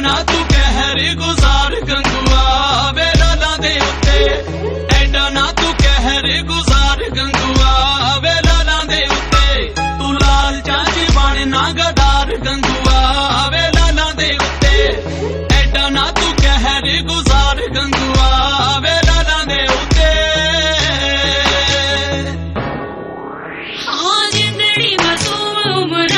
ਨਾ ਤੂੰ ਕਹਿਰ ਗੁਜ਼ਾਰ ਗੰਗੂਆ ਵੇ ਲਾਲਾਂ ਦੇ ਉੱਤੇ। ਐਡਾ ਨਾ ਤੂੰ ਕਹਿਰ ਗੁਜ਼ਾਰ ਗੰਗੂਆ ਵੇ ਲਾਲਾਂ ਦੇ ਉੱਤੇ। ਤੂੰ ਲਾਲ ਚਾਚੀ ਬਣ ਨਾ ਗਦਾਰ ਗੰਗੂਆ ਵੇ ਲਾਲਾਂ ਦੇ ਉੱਤੇ। ਐਡਾ ਨਾ ਤੂੰ ਕਹਿਰ ਗੁਜ਼ਾਰ ਗੰਗੂਆ ਵੇ ਲਾਲਾਂ ਦੇ ਉੱਤੇ। ਹਾਂ ਜਿੰਦੜੀ ਮਸੂਮ ਉਮਰ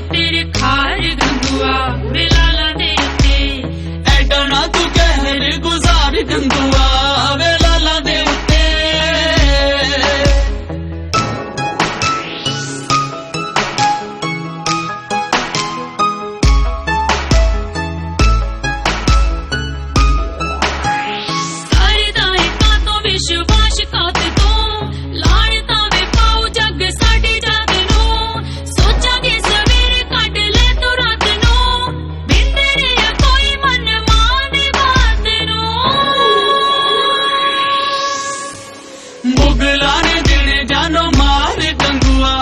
तेरे खा ਪੁਰਾਣੇ ਦਿਨ ਜਾਨੋ ਮਾਰ ਗੰਗੂਆ